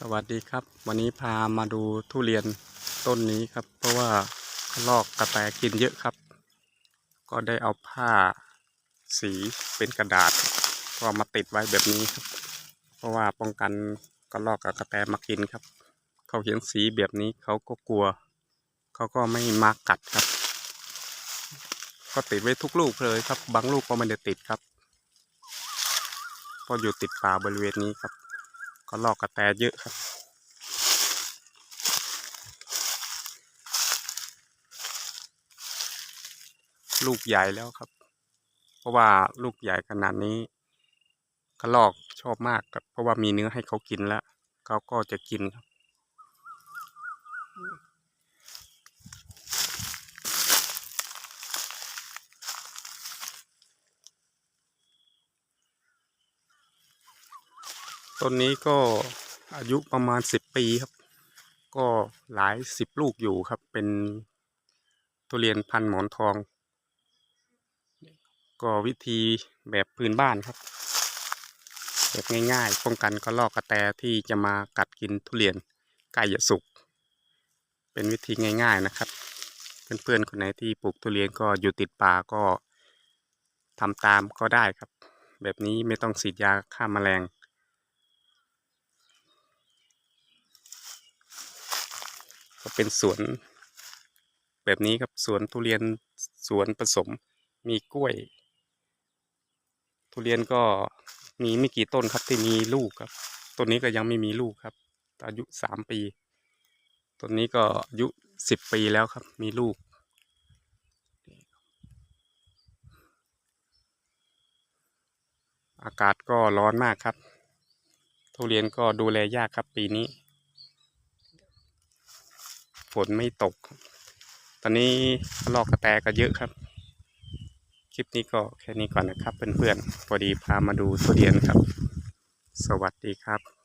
สวัสดีครับ วันนี้พามาดูทุเรียนต้นนี้ครับ เพราะว่าลอกกระแตกินเยอะครับ ก็ได้เอาผ้าสีเป็นกระดาษ ก็มาติดไว้แบบนี้ครับ เพราะว่าป้องกันกระลอกกับกระแตมากินครับ เขาเห็นสีแบบนี้เขาก็กลัว เขาก็ไม่มากัดครับ ก็ติดไว้ทุกลูกเลยครับ บางลูกก็ไม่ได้ติดครับเพราะอยู่ติดป่าบริเวณนี้ครับ ก็ลอกกระแตเยอะครับ ลูกใหญ่แล้วครับ เพราะว่าลูกใหญ่ขนาดนี้กระลอกชอบมากครับ เพราะว่ามีเนื้อให้เขากินแล้ว เขาก็จะกินครับ ต้นนี้ก็อายุประมาณสิบปีครับ ก็หลายสิบลูกอยู่ครับ เป็นทุเรียนพันหมอนทอง ก็วิธีแบบพื้นบ้านครับแบบง่ายๆ ป้องกันกระรอกกระแตที่จะมากัดกินทุเรียนใกล้จะสุก เป็นวิธีง่าย ๆนะครับ เพื่อนๆคนไหนที่ปลูกทุเรียนก็อยู่ติดป่าก็ทำตามก็ได้ครับ แบบนี้ไม่ต้องฉีดยาฆ่าแมลง ก็เป็นสวนแบบนี้ครับสวนทุเรียนสวนผสมมีกล้วย ทุเรียนก็มีไม่กี่ต้นครับที่มีลูกครับต้นนี้ก็ยังไม่มีลูกครับ อายุสามปีต้นนี้ก็อายุสิบปีแล้วครับ มีลูก อากาศก็ร้อนมากครับ ทุเรียนก็ดูแลยากครับปีนี้ นไม่ตก ตอนนี้ลอกกระแตก็เยอะครับ คลิปนี้ก็แค่นี้ก่อนนะครับเพื่อนๆพอดีพามาดูทุเรียนครับ สวัสดีครับ